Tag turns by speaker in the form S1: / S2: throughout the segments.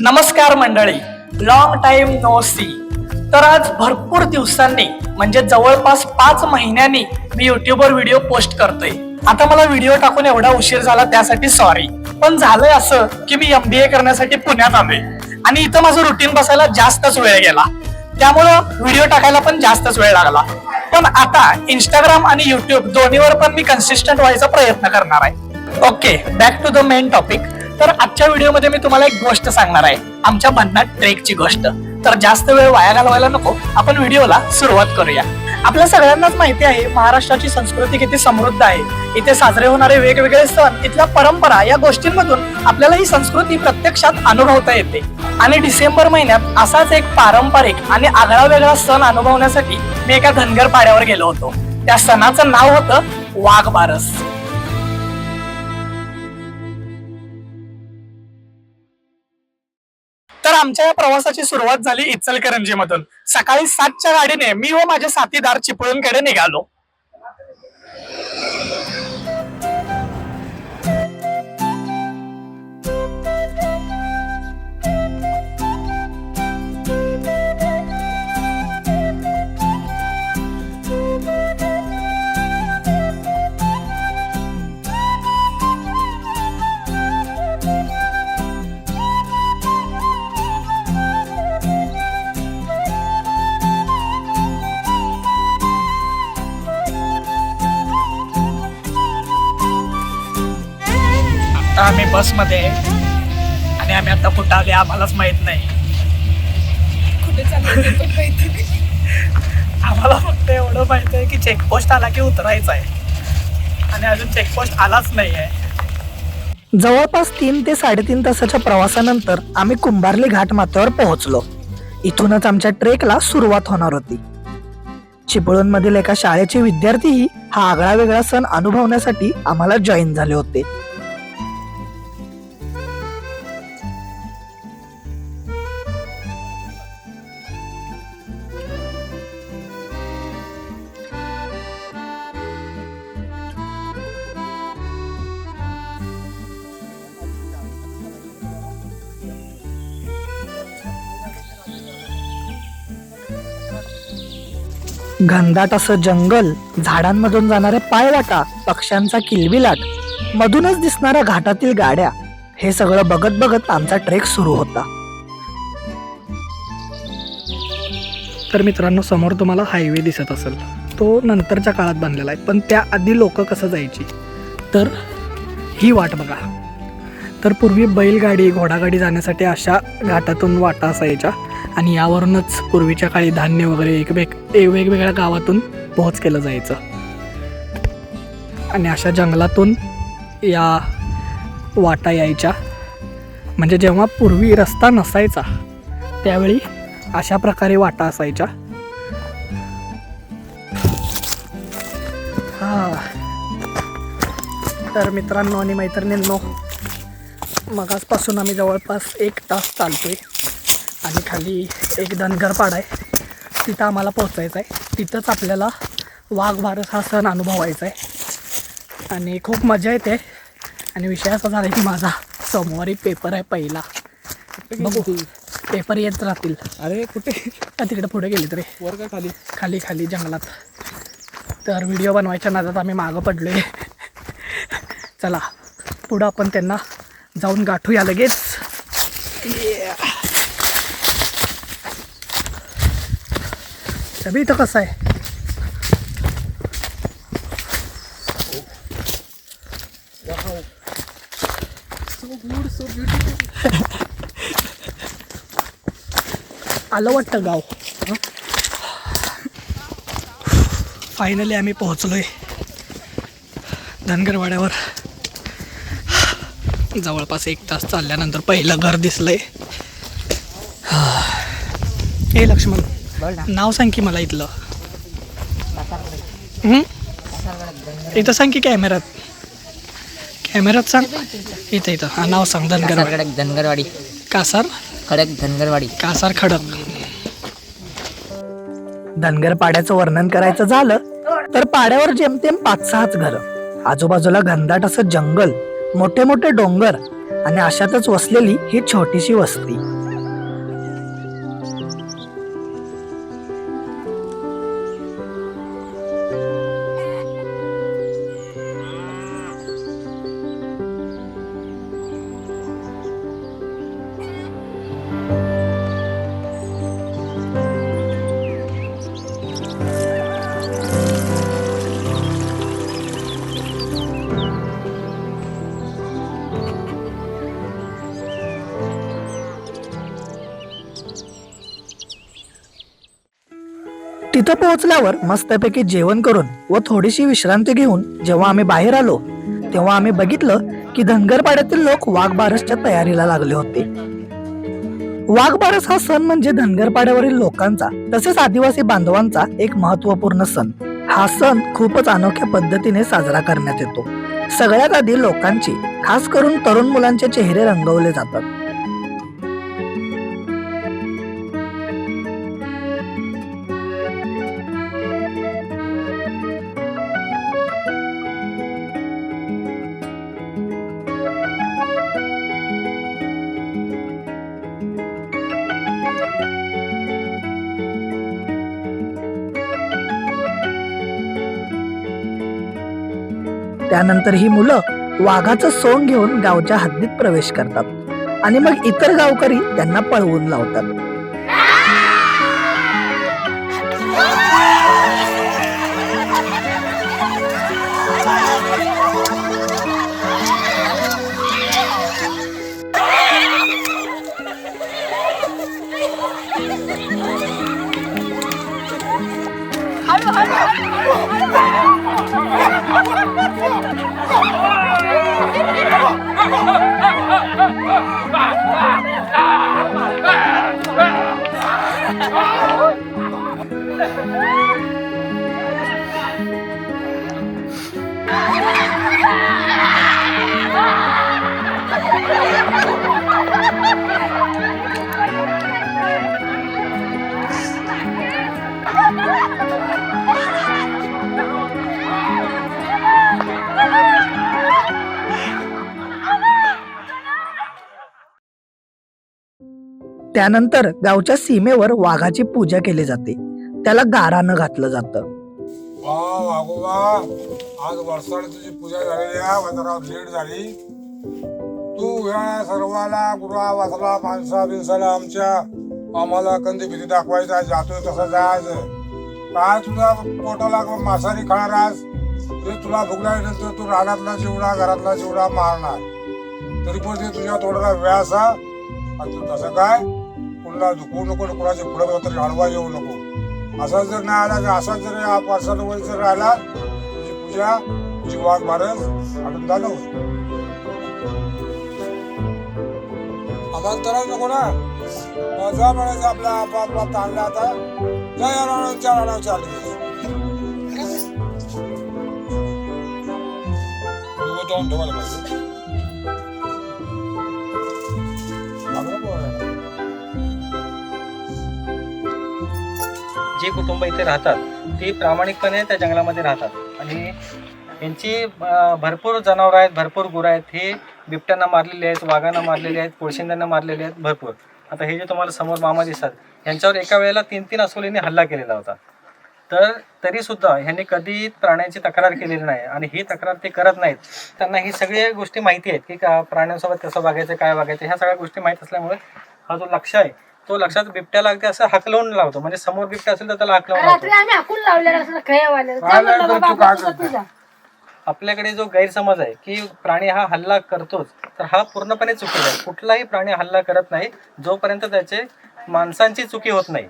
S1: नमस्कार मंडळी. Long time no C तर आज भरपूर दिवसांनी म्हणजे जवळपास पाच महिन्यांनी मी युट्यूबवर व्हिडिओ पोस्ट करतोय. आता मला व्हिडिओ टाकून एवढा उशीर झाला त्यासाठी सॉरी पण झालंय असं की मी एमबीए करण्यासाठी पुण्यात आलोय. आणि इथं माझं रुटीन बसायला जास्तच वेळ गेला. त्यामुळं व्हिडिओ टाकायला पण जास्तच वेळ लागला. पण आता इंस्टाग्राम आणि युट्यूब दोन्हीवर पण मी कन्सिस्टंट व्हायचा प्रयत्न करणार आहे. Okay back to the main topic तर आजच्या व्हिडिओमध्ये मी तुम्हाला एक गोष्ट सांगणार आहे. आमच्या भन्नाट ट्रेकची गोष्ट. तर जास्त वेळ वाया घालवायला नको आपण व्हिडिओला सुरुवात करूया. आपल्या सगळ्यांनाच माहिती आहे महाराष्ट्राची संस्कृती किती समृद्ध आहे. इथे साजरे होणारे वेगवेगळे सण इथल्या परंपरा या गोष्टींमधून आपल्याला ही संस्कृती प्रत्यक्षात अनुभवता येते. आणि डिसेंबर महिन्यात असाच एक पारंपरिक आणि आगळा वेगळा सण अनुभवण्यासाठी मी एका धनगर पाड्यावर गेलो होतो. त्या सणाचं नाव होतं वाघ बारस आमच्या या प्रवासाची सुरुवात झाली इचलकरंजी मधून सकाळी सातच्या गाडीने मी व माझे साथीदार चिपळूणकडे निघालो. आता आम्ही बसमध्ये आहे. आणि आम्ही आता कुठं आले आम्हालाच माहीत नाही.
S2: कुठे चाललं ते पण माहिती नाही.
S1: आम्हाला फक्त एवढं माहीत आहे की चेकपोस्ट आला की उतरायचं आहे. आणि अजून चेकपोस्ट आलाच नाही आहे. जवळपास तीन ते साडेतीन तासाच्या प्रवासानंतर आम्ही कुंभारली घाट माथ्यावर पोहोचलो. इथूनच आमच्या ट्रेकला सुरुवात होणार होती. चिपळूणमधील एका शाळेचे विद्यार्थीही हा आगळा वेगळा सण अनुभवण्यासाठी आम्हाला जॉईन झाले होते. घनदाट असं जंगल झाडांमधून जाणाऱ्या पायवाटा पक्ष्यांचा किलबिलाट मधूनच दिसणाऱ्या घाटातील गाड्या हे सगळं बघत बघत आमचा ट्रेक सुरू होता. तर मित्रांनो समोर तुम्हाला हायवे दिसत असेल. तो नंतरच्या काळात बांधलेला आहे पण त्याआधी लोक कसं जायची? तर ही वाट बघा. तर पूर्वी बैलगाडी घोडागाडी जाण्यासाठी अशा घाटातून वाटा असायच्या. आणि यावरूनच पूर्वीच्या काळी धान्य वगैरे एक वेग ए- वेगवेगळ्या गावातून पोहोच केलं जायचं. आणि अशा जंगलातून या वाटा यायच्या. म्हणजे जेव्हा पूर्वी रस्ता नसायचा त्यावेळी अशा प्रकारे वाटा असायच्या. हां. तर मित्रांनो आणि मैत्रिणींनो मगासपासून आम्ही जवळपास एक तास चालतो आहे आणि खाली एक धनगर पाड आहे. तिथं आम्हाला पोचायचं आहे. तिथंच आपल्याला वाघ भारत हा सण अनुभवायचा आहे. आणि खूप मजा येते. आणि विषय असा झाला की माझा सोमवारी पेपर आहे पहिला. बघू. पेपर येत राहतील.
S2: अरे कुठे?
S1: का तिकडे पुढे गेले तरी.
S2: वर का खाली?
S1: खाली खाली जंगलात. तर व्हिडिओ बनवायच्या नादात आम्ही मागं पडलोय. चला पुढं आपण त्यांना जाऊन गाठूया लगेच. सभी इथं कसं आहे आलं वाटतं गाव फायनली आम्ही पोहोचलोय धनगरवाड्यावर जवळपास एक तास चालल्यानंतर पहिलं घर दिसलंय हे लक्ष्मण नाव सांग की मला इथलं. हं? इथं सांग की कॅमेऱ्यात. कॅमेऱ्यात सांग. इथं इथं. हा नाव सांग धनगरवाडी.
S3: खडक धनगरवाडी.
S1: कासार?
S3: खडक धनगरवाडी.
S1: कासार खडक. धनगर पाड्याचं वर्णन करायचं झालं तर पाड्यावर जेमतेम पाच सहाच घर. आजूबाजूला घनदाट असं जंगल मोठे मोठे डोंगर
S4: आणि अशातच वसलेली ही छोटीशी वस्ती. तिथं पोहोचल्यावर मस्तपैकी जेवण करून व थोडीशी विश्रांती घेऊन जेव्हा आम्ही बाहेर आलो तेव्हा आम्ही बघितलं की धनगरपाड्यातील लोक वाघबारसच्या तयारीला लागले होते. वाघबारस हा सण म्हणजे धनगरपाड्यावरील लोकांचा तसेच आदिवासी बांधवांचा एक महत्त्वपूर्ण सण. हा सण खूपच अनोख्या पद्धतीने साजरा करण्यात येतो. सगळ्यात आधी लोकांची खास करून तरुण मुलांचे चेहरे रंगवले जातात. त्यानंतर ही मुलं वाघाचं सोंग घेऊन गावच्या हद्दीत प्रवेश करतात. आणि मग इतर गावकरी त्यांना पळवून लावतात. Ah! त्यानंतर गावच्या सीमेवर वाघाची पूजा केली जाते. त्याला गारानं घातलं जातं.
S5: वा वागोबा आज वर्षाने तुझी पूजा झालेली आहे. जरा लेट झाली. तू या सर्वाला गुरा वाचला माणसा बिनसाला आमच्या आम्हाला कंदी भीती दाखवायचा जातोय तसं जायचं काय तुझा पोटाला मासारी खाणार आज? ते तुला भूक नंतर तू रानातला जेवढा घरातला चिवडा मारणार. तरी पण ते तुझ्या तोंडाला व्यास हा आणि तू तसं काय? कुणाला दुखवू नको कुणाच्या पुढे तरी अडवा येऊ नको. असा जर नाही आला तर असा जर या पार्सल वर जर राहिला तुझी पूजा तुझी वाघ आनंदानं होईल आम्हाला त्रास नको ना. जा म्हणायचं आपला आपापला ताणला आता. जा या राणावर चार चालली दोघं जाऊन ठेवायला
S6: जे कुटुंब इथे राहतात ते प्रामाणिकपणे त्या जंगलामध्ये राहतात. आणि यांची भरपूर जनावरं आहेत भरपूर गुरं आहेत. हे बिबट्यांना मारलेले आहेत वाघांना मारलेले आहेत कोळशिंद्यांना मारलेले आहेत भरपूर. आता हे जे तुम्हाला समोर मामा दिसतात यांच्यावर एका वेळेला तीन तीन अस्वलींनी हल्ला केलेला होता. तर तरीसुद्धा ह्यांनी कधी प्राण्यांची तक्रार केलेली नाही आणि ही तक्रार ते करत नाहीत. त्यांना ही सगळ्या गोष्टी माहिती आहेत की का प्राण्यांसोबत कसं वागायचं काय वागायचं ह्या सगळ्या गोष्टी माहीत असल्यामुळे हा जो लक्ष आहे तो लक्षात बिबट्याला अगदी असं हकलवून लावतो. म्हणजे समोर बिबट्या असेल तर त्याला हकलवून लावतो.
S7: आम्ही हाकून लावलेलं असं?
S6: आपल्याकडे जो गैरसमज आहे की प्राणी हा हल्ला करतोच तर हा पूर्णपणे चुकीचा आहे. कुठलाही प्राणी हल्ला करत नाही जोपर्यंत त्याचे माणसांची चुकी होत नाही.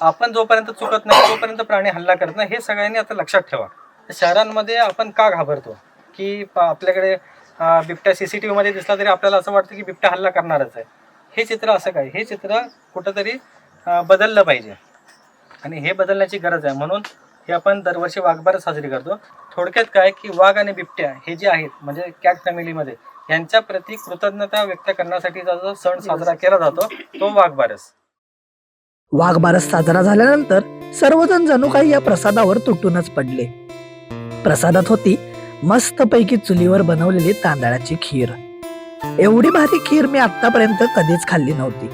S6: आपण जोपर्यंत चुकत नाही तोपर्यंत प्राणी हल्ला करत नाही हे सगळ्यांनी आता लक्षात ठेवा. शहरांमध्ये आपण का घाबरतो? की प- आपल्याकडे अं, बिबट्या सीसीटीव्ही मध्ये दिसला तरी आपल्याला असं वाटतं की बिबट्या हल्ला करणारच आहे. हे चित्र असं काय? हे चित्र कुठंतरी बदललं पाहिजे. आणि हे बदलण्याची गरज आहे. म्हणून हे आपण दरवर्षी वाघबारस साजरी करतो. थोडक्यात काय की वाघ आणि बिबट्या हे जे आहेत म्हणजे कॅट फॅमिलीमध्ये यांच्या प्रती कृतज्ञता व्यक्त करण्यासाठीचा जो सण साजरा केला जातो तो वाघबारस
S4: वाघबारस साजरा झाल्यानंतर सर्वजण जणू काही या प्रसादावर तुटूनच पडले. प्रसादात होती मस्तपैकी चुलीवर बनवलेली तांदळाची खीर. एवढी भारी खीर मी आतापर्यंत कधीच खाल्ली नव्हती.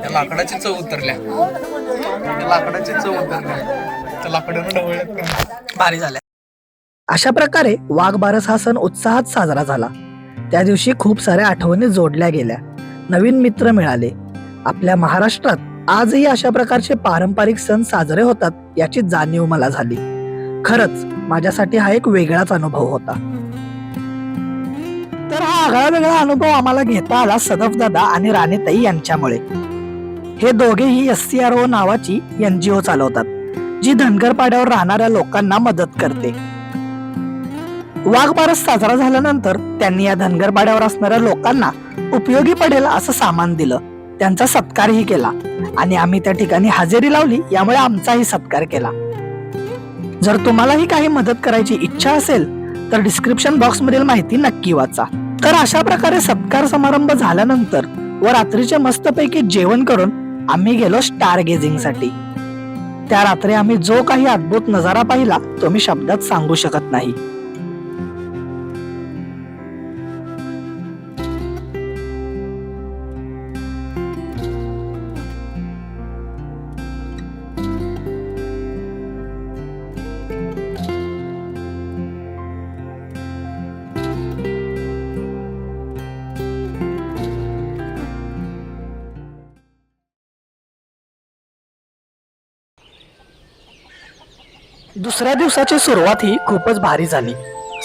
S8: त्या लाकडाची चव उतरल्या. त्या लाकडाची चव उतरल्या. त्या लाकडानं नाही
S4: भारी झाल्या. अशा प्रकारे वाघबारस हा सण उत्साहात साजरा झाला. त्या दिवशी खूप साऱ्या आठवणी जोडल्या गेल्या. नवीन मित्र मिळाले. आपल्या महाराष्ट्रात आजही अशा प्रकारचे पारंपरिक सण साजरे होतात याची जाणीव मला झाली. खरंच माझ्यासाठी हा एक वेगळाच अनुभव होता. तर हा आगळा वेगळा अनुभव आम्हाला घेता आला सदफ दादा आणि राणेताई यांच्यामुळे. हे दोघेही एस सी आर ओ नावाची एनजीओ चालवतात जी धनगर पाड्यावर राहणाऱ्या लोकांना मदत करते. वाघबारस साजरा झाल्यानंतर त्यांनी या धनगरबाड्यावर असणाऱ्या लोकांना उपयोगी पडेल असं सामान दिलं. त्यांचा सत्कारही केला आणि आम्ही त्या ठिकाणी हजेरी लावली यामुळे आमचाही सत्कार केला. जर तुम्हालाही काही मदत करायची इच्छा असेल तर डिस्क्रिप्शन बॉक्स मधील माहिती नक्की वाचा. तर अशा प्रकारे सत्कार समारंभ झाल्यानंतर व रात्रीचे मस्तपैकी जेवण करून आम्ही गेलो स्टार गेझिंगसाठी त्या रात्री आम्ही जो काही अद्भुत नजारा पाहिला तो मी शब्दात सांगू शकत नाही. दुसऱ्या दिवसाची सुरुवात ही खूपच भारी झाली.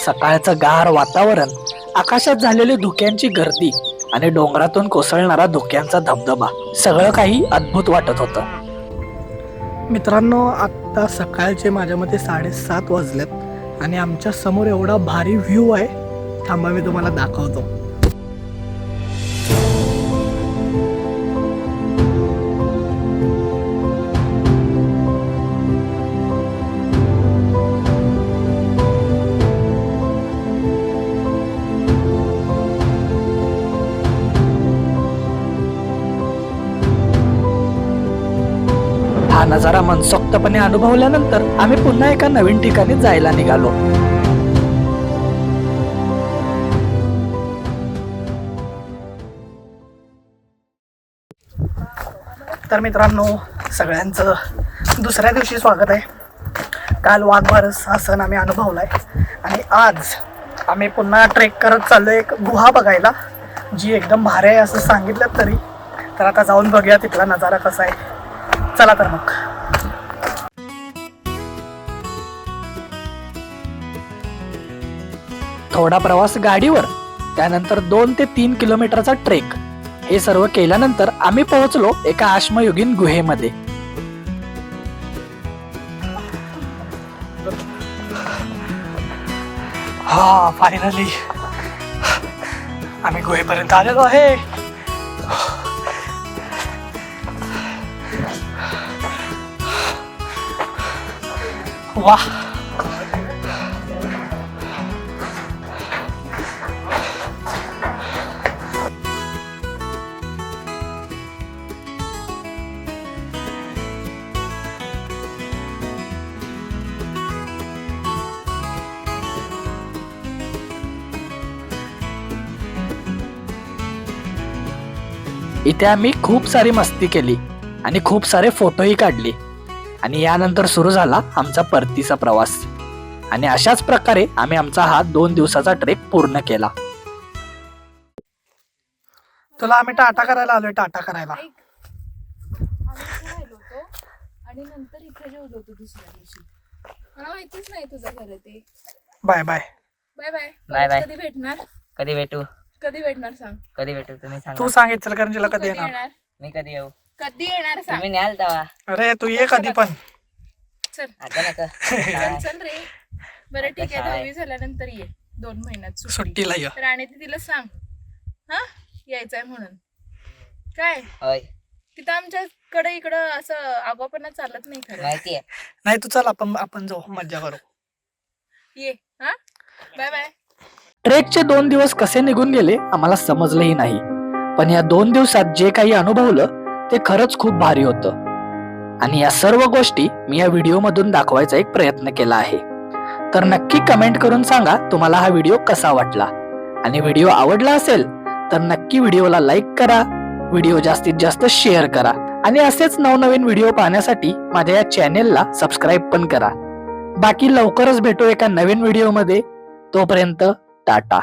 S4: सकाळचं गार वातावरण आकाशात झालेली धुक्यांची गर्दी आणि डोंगरातून कोसळणारा धुक्यांचा धबधबा सगळं काही अद्भुत वाटत होतं. मित्रांनो आत्ता सकाळचे माझ्या मते साडेसात वाजलेत आणि आमच्यासमोर एवढा भारी व्ह्यू आहे थांबा मी तुम्हाला दाखवतो. नजारा मनसोक्तपणे अनुभवल्यानंतर आम्ही पुन्हा एका नवीन ठिकाणी जायला निघालो. तर मित्रांनो सगळ्यांचं दुसऱ्या दिवशी स्वागत आहे. काल वाघबारस हा सण आम्ही अनुभवलाय. आणि आज आम्ही पुन्हा ट्रेक करत चाललो एक गुहा बघायला जी एकदम भारी आहे असं सांगितलं तरी. तर आता जाऊन बघूया तिथला नजारा कसा आहे. चला तर मग. थोडा प्रवास गाडीवर त्यानंतर दोन ते तीन किलोमीटरचा ट्रेक. हे सर्व केल्यानंतर आम्ही पोहोचलो एका आश्मयुगीन गुहेमध्ये. हा फायनली आम्ही गुहेपर्यंत आलेलो आहे. वाह इथे आम्ही खूप सारी मस्ती केली आणि खूप सारे फोटोही काढले. आणि यानंतर सुरू झाला आमचा परतीचा प्रवास. आणि अशाच प्रकारे आम्ही आमचा हा दोन दिवसाचा ट्रेक पूर्ण केला. तुला आम्ही टाटा करायला आलोय टाटा करायला.
S2: आणि नंतर इथे जेवलो होतो दुसऱ्या दिवशी. मला माहितीच नाही तुझं घर आहे ते.
S4: Bye bye.
S2: Bye bye.
S3: Bye bye.
S2: कधी भेटणार?
S3: कधी भेटू?
S2: कधी भेटणार सांग.
S3: कधी भेटू? तुम्ही सांगा.
S4: तू सांग इचलकरंजीला कधी येणार?
S2: येणार?
S3: मी कधी येऊ?
S2: कधी येणार सांग.
S3: तुम्ही न्याल तवा
S4: अरे तू ये कधी पण.
S2: चल.
S3: आता नका.
S2: चल चल रे. बरं ठीक
S3: आहे.
S2: दहावी झाल्यानंतर ये. दोन महिन्यात सुट्टी.
S4: सुट्टीला ये.
S2: तर आणि ती तिला सांग. हा? यायचंय म्हणून. काय?
S3: होय.
S2: तिथं आमच्याकडे इकडं असं आगोपणा चालत नाही खरं.
S3: माहिती आहे.
S4: नाही तू चल आपण आपण जाऊ. मज्जा करू.
S2: ये. हा? Bye bye.
S4: ट्रेकचे दोन दिवस कसे निघून गेले आम्हाला समजलंही नाही. पण या दोन दिवसात जे काही अनुभवलं ते खरंच खूप भारी होतं. आणि या सर्व गोष्टी मी या व्हिडिओमधून दाखवायचा एक प्रयत्न केला आहे. तर नक्की कमेंट करून सांगा तुम्हाला हा व्हिडिओ कसा वाटला. आणि व्हिडिओ आवडला असेल तर नक्की व्हिडिओला लाईक करा व्हिडिओ जास्तीत जास्त शेअर करा. आणि असेच नवनवीन व्हिडिओ पाहण्यासाठी माझ्या या चॅनेलला सबस्क्राईब पण करा. बाकी लवकरच भेटू एका नवीन व्हिडिओमध्ये. तोपर्यंत टाटा.